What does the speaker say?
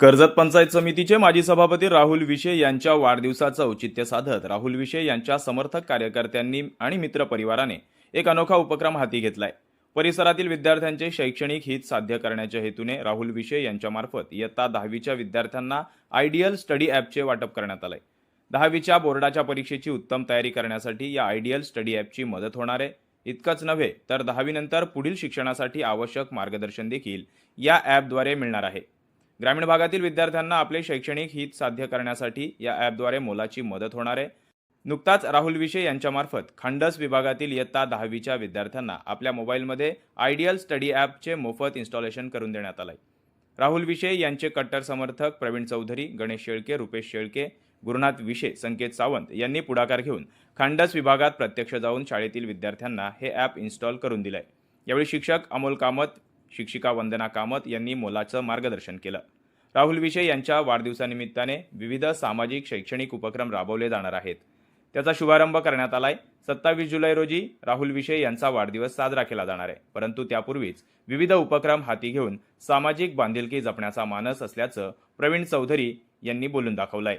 कर्जत पंचायत समितीचे माजी सभापती राहुल विशे यांच्या वाढदिवसाचं औचित्य साधत राहुल विशे यांच्या समर्थक कार्यकर्त्यांनी आणि मित्रपरिवाराने एक अनोखा उपक्रम हाती घेतलाय. परिसरातील विद्यार्थ्यांचे शैक्षणिक हित साध्य करण्याच्या हेतूने राहुल विशे यांच्यामार्फत इयत्ता दहावीच्या विद्यार्थ्यांना आयडियल स्टडी ॲपचे वाटप करण्यात आलंय. दहावीच्या बोर्डाच्या परीक्षेची उत्तम तयारी करण्यासाठी या आयडियल स्टडी ॲपची मदत होणार आहे. इतकंच नव्हे तर दहावीनंतर पुढील शिक्षणासाठी आवश्यक मार्गदर्शन देखील या ॲपद्वारे मिळणार आहे. ग्रामीण भागातील विद्यार्थ्यांना आपले शैक्षणिक हित साध्य करण्यासाठी या ॲपद्वारे मोलाची मदत होणार आहे. नुकताच राहुल विषय यांच्यामार्फत खंडस विभागातील इयत्ता दहावीच्या विद्यार्थ्यांना आपल्या मोबाईलमध्ये आयडियल स्टडी ॲपचे मोफत इन्स्टॉलेशन करून देण्यात आलं आहे राहुल विषय यांचे कट्टर समर्थक प्रवीण चौधरी गणेश शेळके रुपेश शेळके गुरुनाथ विषय संकेत सावंत यांनी पुढाकार घेऊन खांडस विभागात प्रत्यक्ष जाऊन शाळेतील विद्यार्थ्यांना हे ॲप इन्स्टॉल करून दिलं आहे यावेळी शिक्षक अमोल कामत शिक्षिका वंदना कामत यांनी मोलाचं मार्गदर्शन केलं. राहुल विषय यांच्या वाढदिवसानिमित्ताने विविध सामाजिक शैक्षणिक उपक्रम राबवले जाणार आहेत. त्याचा शुभारंभ करण्यात आलाय. सत्तावीस जुलै रोजी राहुल विषय यांचा वाढदिवस साजरा केला जाणार आहे. परंतु त्यापूर्वीच विविध उपक्रम हाती घेऊन सामाजिक बांधिलकी जपण्याचा मानस असल्याचं प्रवीण चौधरी यांनी बोलून दाखवलंय.